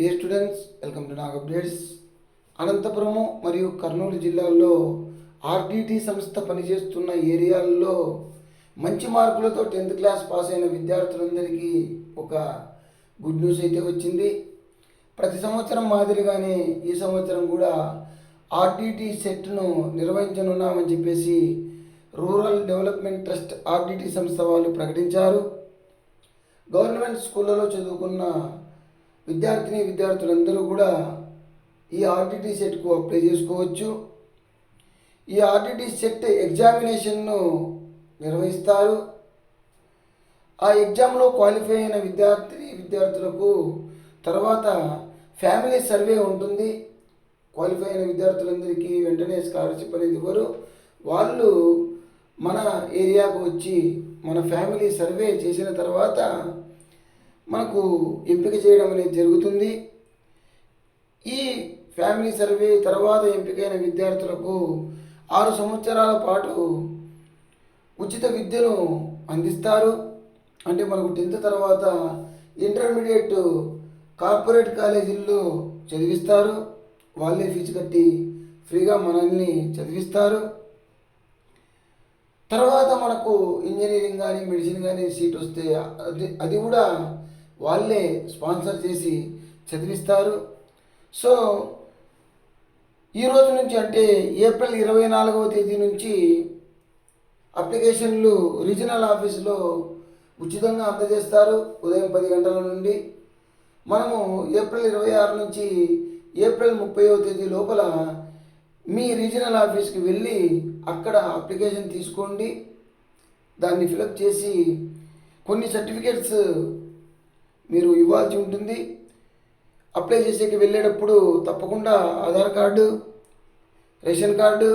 Dear students welcome to Nag updates Anantapuramu మరియు కర్నూలు జిల్లాల్లో RDT సంస్థ పనిచేస్తున్న ఏరియాల్లో మంచి మార్కులతో టెన్త్ క్లాస్ పాస్ అయిన విద్యార్థులందరికీ ఒక గుడ్ న్యూస్ అయితే వచ్చింది. ప్రతి సంవత్సరం మాదిరిగానే ఈ సంవత్సరం కూడా ఆర్డిటి సెట్ను నిర్వహించనున్నామని చెప్పేసి రూరల్ డెవలప్మెంట్ ట్రస్ట్ ఆర్డిటి సంస్థ వాళ్ళు ప్రకటించారు. గవర్నమెంట్ స్కూళ్ళలో చదువుకున్న విద్యార్థిని విద్యార్థులందరూ కూడా ఈ ఆర్టీటీ సెట్కు అప్లై చేసుకోవచ్చు. ఈ ఆర్టీటీ సెట్ ఎగ్జామినేషన్ను నిర్వహిస్తారు. ఆ ఎగ్జామ్లో క్వాలిఫై అయిన విద్యార్థిని విద్యార్థులకు తర్వాత ఫ్యామిలీ సర్వే ఉంటుంది. క్వాలిఫై అయిన విద్యార్థులందరికీ వెంటనే స్కాలర్షిప్ అనేది ఇవ్వరు. వాళ్ళు మన ఏరియాకు వచ్చి మన ఫ్యామిలీ సర్వే చేసిన తర్వాత మనకు ఎంపిక చేయడం అనేది జరుగుతుంది. ఈ ఫ్యామిలీ సర్వే తర్వాత ఎంపికైన విద్యార్థులకు ఆరు సంవత్సరాల పాటు ఉచిత విద్యను అందిస్తారు. అంటే మనకు టెన్త్ తర్వాత ఇంటర్మీడియట్ కార్పొరేట్ కాలేజీల్లో చదివిస్తారు. వాళ్ళే ఫీజు కట్టి ఫ్రీగా మనల్ని చదివిస్తారు. తర్వాత మనకు ఇంజనీరింగ్ కానీ మెడిసిన్ కానీ సీట్ వస్తే అది అది కూడా వాళ్ళే స్పాన్సర్ చేసి చదివిస్తారు. సో ఈ రోజు నుంచి అంటే ఏప్రిల్ ఇరవై నాలుగవ తేదీ నుంచి అప్లికేషన్లు రీజనల్ ఆఫీసులో ఉచితంగా అందజేస్తారు. ఉదయం పది గంటల నుండి మనము ఏప్రిల్ ఇరవై ఆరు నుంచి ఏప్రిల్ ముప్పైవ తేదీ లోపల మీ రీజనల్ ఆఫీస్కి వెళ్ళి అక్కడ అప్లికేషన్ తీసుకోండి. దాన్ని ఫిలప్ చేసి కొన్ని సర్టిఫికేట్స్ మీరు ఇవ్వాల్సి ఉంటుంది. అప్లై చేసేకి వెళ్ళేటప్పుడు తప్పకుండా Aadhaar card ration card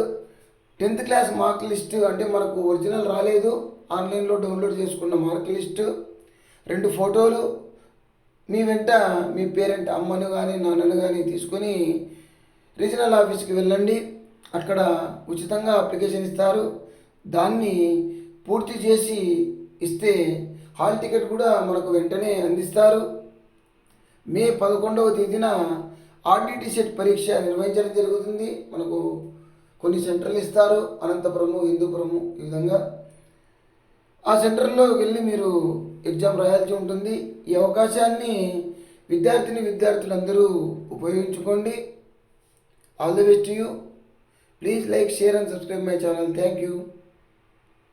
tenth class mark list అంటే మనకు ఒరిజినల్ రాలేదు. ఆన్లైన్లో డౌన్లోడ్ చేసుకున్న మార్క్ లిస్టు రెండు ఫోటోలు మీ వెంట మీ పేరెంట్ అమ్మను కానీ నాన్నను కానీ తీసుకొని రీజనల్ ఆఫీస్కి వెళ్ళండి. అక్కడ ఉచితంగా అప్లికేషన్ ఇస్తారు. దాన్ని పూర్తి చేసి ఇస్తే హాల్ టికెట్ కూడా మనకు వెంటనే అందిస్తారు. మే పదకొండవ తేదీన ఆర్డిటి సెట్ పరీక్ష నిర్వహించడం జరుగుతుంది. మనకు కొన్ని సెంటర్లు ఇస్తారు. అనంతపురము హిందూపురము ఈ విధంగా. ఆ సెంటర్లో వెళ్ళి మీరు ఎగ్జామ్ రాయాల్సి ఉంటుంది. ఈ అవకాశాన్ని విద్యార్థిని విద్యార్థులందరూ ఉపయోగించుకోండి. All the best you. Please like share and subscribe my channel. Thank you.